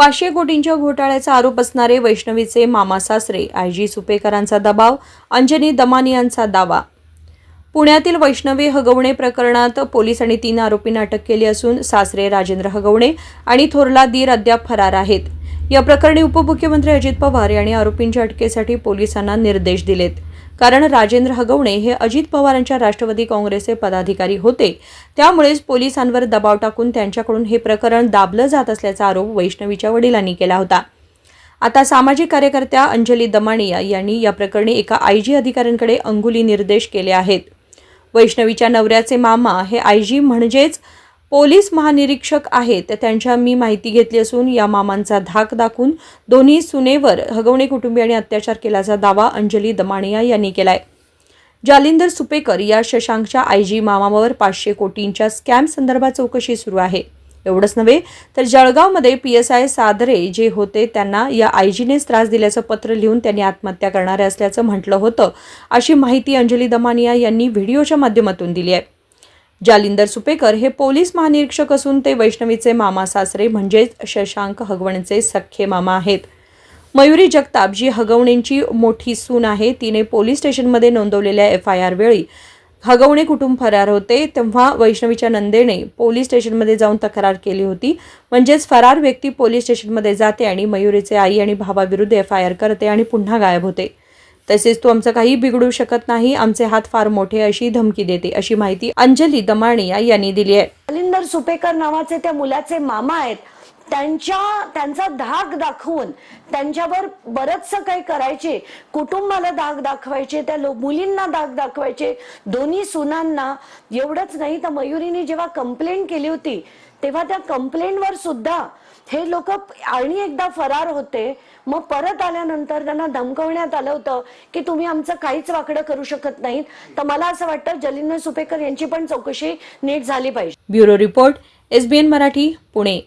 पाचशे कोटींच्या घोटाळ्याचा आरोप असणारे वैष्णवीचे मामा सासरे आय. जी. सुपेकरांचा दबाव अंजनी दमानी यांचा दावा. पुण्यातील वैष्णवी हगवणे प्रकरणात पोलिसांनी तीन आरोपींना अटक केली असून सासरे राजेंद्र हगवणे आणि थोरला दीर अद्याप फरार आहेत. या प्रकरणी उपमुख्यमंत्री अजित पवार यांनी आरोपींच्या अटकेसाठी पोलिसांना निर्देश दिलेत. कारण राजेंद्र हगवणे हे अजित पवारांच्या राष्ट्रवादी काँग्रेसचे पदाधिकारी होते. त्यामुळेच पोलिसांवर दबाव टाकून त्यांच्याकडून हे प्रकरण दाबलं जात असल्याचा आरोप वैष्णवीच्या वडिलांनी केला होता. आता सामाजिक कार्यकर्त्या अंजली दमाणिया यांनी या प्रकरणी एका आय जी अधिकाऱ्यांकडे अंगुली निर्देश केले आहेत. वैष्णवीच्या नवऱ्याचे मामा हे आय जी म्हणजेच पोलीस महानिरीक्षक आहेत त्यांच्या मी माहिती घेतली असून या मामांचा धाक दाखवून दोन्ही सुनेवर हगवणे कुटुंबियांनी अत्याचार केल्याचा दावा अंजली दमाणिया यांनी केलाय. जालिंदर सुपेकर या शशांकच्या आय जी मामावर पाचशे कोटींच्या स्कॅम संदर्भात चौकशी सुरू आहे. एवढंच नव्हे तर जळगावमध्ये पी एस आय सादरे जे होते त्यांना या आयजीनेच त्रास दिल्याचं पत्र लिहून त्यांनी आत्महत्या करणारे असल्याचं म्हटलं होतं अशी माहिती अंजली दमानिया यांनी व्हिडिओच्या माध्यमातून दिली आहे. जालिंदर सुपेकर हे पोलीस महानिरीक्षक असून ते वैष्णवीचे मामा सासरे म्हणजेच शशांक हगवणचे सख्खे मामा आहेत. मयुरी जगताप जी हगवणेंची मोठी सून आहे तिने पोलीस स्टेशनमध्ये नोंदवलेल्या एफ आय आर वेळी हगवणे कुटुंब फरार होते. तेव्हा वैष्णवीच्या नंदेने पोलीस स्टेशनमध्ये जाऊन तक्रार केली होती. म्हणजेच फरार व्यक्ती पोलीस स्टेशनमध्ये जाते आणि मयुरीचे आई आणि भावाविरुद्ध एफ आय आर करते आणि पुन्हा गायब होते. तसेच तू आमचं काही बिघडू शकत नाही आमचे हात फार मोठे अशी धमकी देते अशी माहिती अंजली दमाणिया यांनी दिली आहे. अलिंदर सुपेकर नावाचे त्या मुलाचे मामा आहेत. त्यांच्या त्यांचा धाक दाखवून त्यांच्यावर बरचसं काही करायचे. कुटुंबाला धाक दाखवायचे त्या मुलींना धाक दाखवायचे. दोन्ही सुनांना एवढंच नाही तर मयुरीने जेव्हा कंप्लेंट केली होती तेव्हा त्या कंप्लेंटवर सुद्धा हे लोक आणि एकदा फरार होते. मग परत आल्यानंतर त्यांना धमकवण्यात आलं होतं की तुम्ही आमचं काहीच वाकडं करू शकत नाहीत. तर मला असं वाटतं जलिंदर सुपेकर यांची पण चौकशी नीट झाली पाहिजे. Bureau report SBN Marathi Pune.